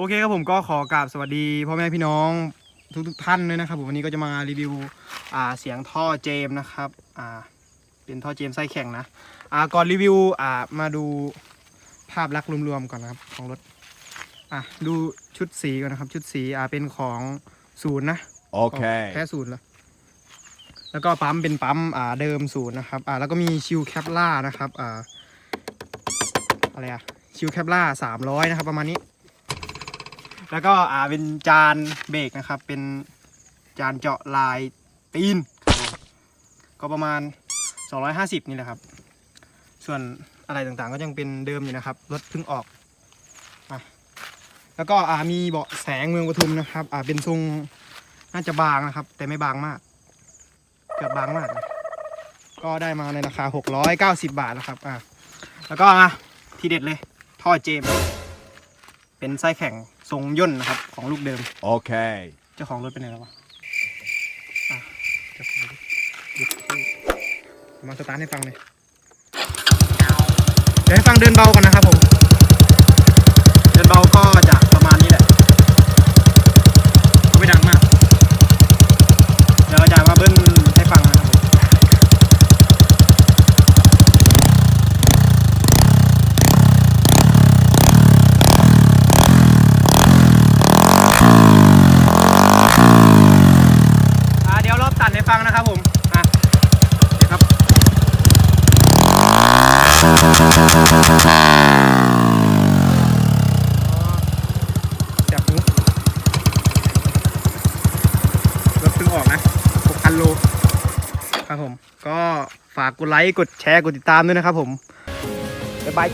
โอเคครับผมก็ขอกราบสวัสดีพ่อแม่พี่น้องทุกทุกๆท่านด้วยนะครับผมวันนี้ก็จะมารีวิวอ่าเสียงท่อเจมส์นะครับอ่าเป็นท่อเจมส์ไส้แข็งนะอ่าก่อนรีวิวอ่ามาดูภาพลักษณ์รวมๆก่อนนะครับของรถอะดูชุดสีก่อนนะครับ ชุดสีอ่าเป็นของศูนย์นะ Okay. แค่ศูนย์แล้วแล้วก็ปั๊มเป็นปั๊มอ่าเดิมศูนย์นะครับอ่าแล้วก็มีชิลแคปล่านะครับอ่าอะไรอะชิลแคปล่าสามร้อยนะครับประมาณนี้ แล้วก็อ่าเป็นจานเบรกนะครับ เป็นจานเจาะลายตีนครับผมก็ประมาณ 250 นี่แหละครับ ส่วนอะไรต่างๆก็ยังเป็นเดิมอยู่นะครับ รถเพิ่งออกอะแล้วก็อ่ามีเบาะแสงเมืองปทุมนะครับ อ่าเป็นทรงน่าจะบางนะครับ แต่ไม่บางมาก เกือบบางมาก ก็ได้มาในราคา 690 บาทนะครับอะแล้วก็อะทีเด็ดเลย ท่อเจม เป็นไส้แข็ง ทรงย่นนะครับของลูกเดิม Okay. เจ้าของรถเป็นไงแล้ววะอะเจ้าของรถยึดที่มาสตาร์ทให้ฟังเลย เดี๋ยวให้ฟังเดินเบาก่อนนะครับผม เดินเบาก็จะประมาณนี้แหละก็ไม่ดังมาก เดี๋ยวอาจารย์มาเบิ้ลให้ฟังนะครับผมอะเดี๋ยวรอบตัดให้ฟังนะครับผม อะเดี๋ยวครับ จับหูรถเพิ่งออกนะ 6,000โลครับผม ก็ฝากกดไลค์กดแชร์กดติดตามด้วยนะครับผมบ๊ายบาย